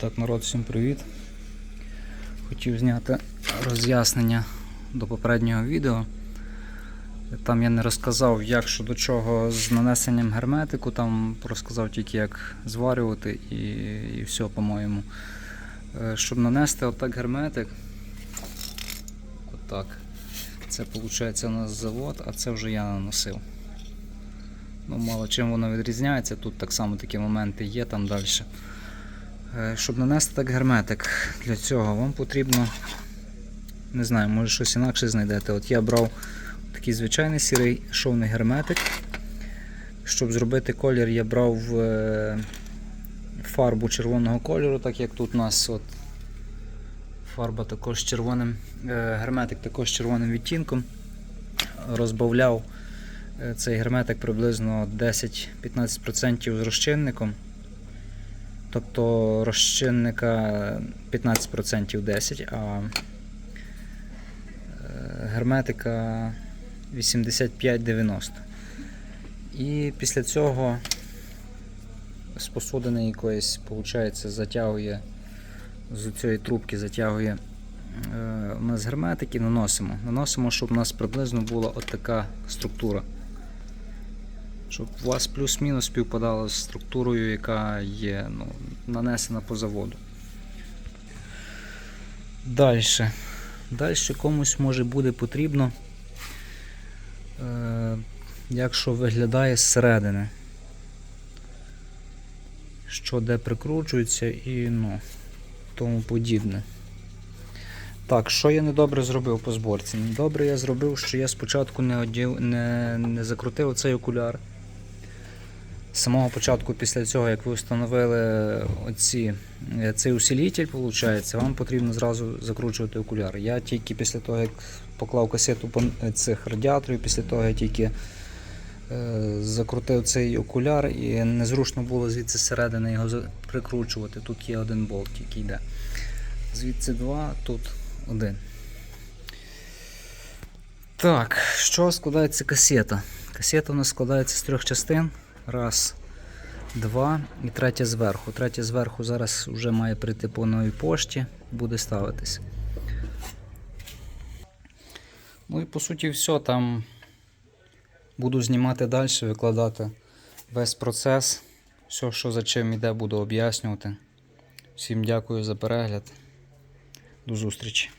Так, народ, всім привіт. Хотів зняти роз'яснення до попереднього відео. Там я не розказав, як що до чого з нанесенням герметику, там розказав тільки як зварювати і, і все, по-моєму. Е, Щоб нанести отак герметик, отак. Це виходить у нас завод, а це вже я наносив. Ну, мало чим воно відрізняється, тут так само такі моменти є там далі. Е, Щоб нанести так герметик, для цього вам потрібно, не знаю, може щось інакше знайдете. От я брав такий звичайний сірий шовний герметик. Щоб зробити колір, я брав е, фарбу червоного кольору, так як тут у нас от фарба також червоним, е, герметик також червоним відтінком. Розбавляв цей герметик приблизно 10-15% з розчинником. Тобто розчинника 15% 10, а е, герметика 85-90. І після цього з посудини якоїсь, виходить, затягує з цієї трубки затягує е, у нас герметики, наносимо. Наносимо, щоб у нас приблизно була от така структура. Щоб у вас плюс-мінус співпадало з структурою, яка є ну, нанесена по заводу. Далі. Далі комусь може буде потрібно, е, якщо виглядає зсередини, що де прикручується і ну, тому подібне. Так, що я недобре зробив по зборці? Недобре я зробив, що я спочатку не, одів, не, не закрутив цей окуляр. З самого початку, після цього, як ви встановили оці, е, цей усилитель, виходить, вам потрібно зразу закручувати окуляр. Я тільки після того, як поклав касету пон- цих радіаторів, після того я тільки е, закрутив цей окуляр і незручно було звідси зсередини його прикручувати. Тут є один болт, який йде. Звідси два, тут один. Так, чого складається касета? Касета у нас складається з трьох частин. Раз, два і третя зверху. Третя зверху зараз вже має прийти по новій пошті, буде ставитись. Ну і по суті все. Там буду знімати далі, викладати весь процес. Все, що за чим іде, буду об'яснювати. Всім дякую за перегляд. До зустрічі.